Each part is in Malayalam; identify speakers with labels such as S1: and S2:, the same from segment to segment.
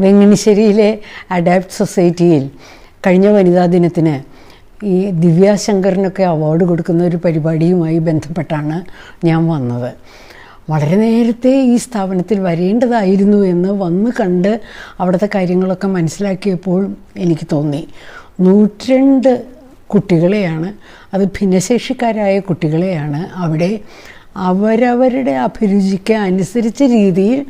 S1: വെങ്ങണിശ്ശേരിയിലെ അഡാപ്റ്റ് സൊസൈറ്റിയിൽ കഴിഞ്ഞ വനിതാ ദിനത്തിന് ഈ ദിവ്യാശങ്കറിനൊക്കെ അവാർഡ് കൊടുക്കുന്ന ഒരു പരിപാടിയുമായി ബന്ധപ്പെട്ടാണ് ഞാൻ വന്നത്. വളരെ നേരത്തെ ഈ സ്ഥാപനത്തിൽ വരേണ്ടതായിരുന്നു എന്ന് വന്ന് കണ്ട് അവിടുത്തെ കാര്യങ്ങളൊക്കെ മനസ്സിലാക്കിയപ്പോൾ എനിക്ക് തോന്നി. നൂറ്റിരണ്ട് കുട്ടികളെയാണ് അത് ഭിന്നശേഷിക്കാരായ കുട്ടികളെയാണ് അവിടെ അവരവരുടെ അഭിരുചിക്ക് അനുസരിച്ച രീതിയിൽ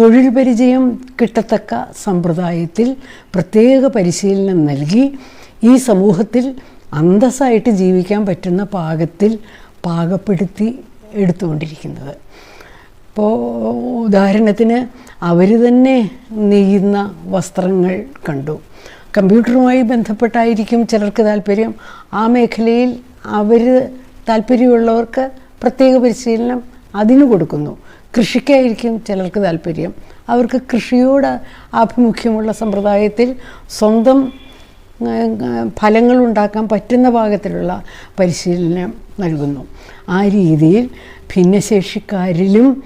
S1: തൊഴിൽ പരിചയം കിട്ടത്തക്ക സമ്പ്രദായത്തിൽ പ്രത്യേക പരിശീലനം നൽകി ഈ സമൂഹത്തിൽ അന്തസ്സായിട്ട് ജീവിക്കാൻ പറ്റുന്ന പാകത്തിൽ പാകപ്പെടുത്തി എടുത്തുകൊണ്ടിരിക്കുന്നത്. ഇപ്പോൾ ഉദാഹരണത്തിന് അവർ തന്നെ നെയ്യുന്ന വസ്ത്രങ്ങൾ കണ്ടു. കമ്പ്യൂട്ടറുമായി ബന്ധപ്പെട്ടായിരിക്കും ചിലർക്ക് താല്പര്യം. ആ മേഖലയിൽ അവർ താല്പര്യമുള്ളവർക്ക് പ്രത്യേക പരിശീലനം അതിന് കൊടുക്കുന്നു. കൃഷിക്കായിരിക്കും ചിലർക്ക് താല്പര്യം. അവർക്ക് കൃഷിയോട് ആഭിമുഖ്യമുള്ള സമ്പ്രദായത്തിൽ സ്വന്തം ഫലങ്ങൾ ഉണ്ടാക്കാൻ പറ്റുന്ന പാകത്തിലുള്ള പരിശീലനം നൽകുന്നു. ആ രീതിയിൽ ഭിന്നശേഷിക്കാരിലും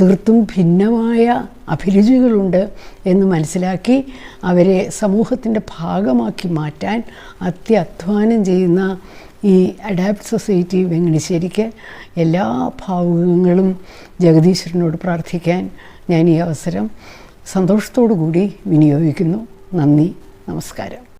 S1: തീർത്തും ഭിന്നമായ അഭിരുചികളുണ്ട് എന്ന് മനസ്സിലാക്കി അവരെ സമൂഹത്തിന്റെ ഭാഗമാക്കി മാറ്റാൻ അത്യധ്വാനം ചെയ്യുന്ന ഈ അഡാപ്റ്റ് സൊസൈറ്റി വെങ്ങണിശ്ശേരിക്ക് എല്ലാ ഭാവുകങ്ങളും ജഗദീശ്വരനോട് പ്രാർത്ഥിക്കാൻ ഞാൻ ഈ അവസരം സന്തോഷത്തോടു കൂടി വിനിയോഗിക്കുന്നു. നന്ദി. നമസ്കാരം.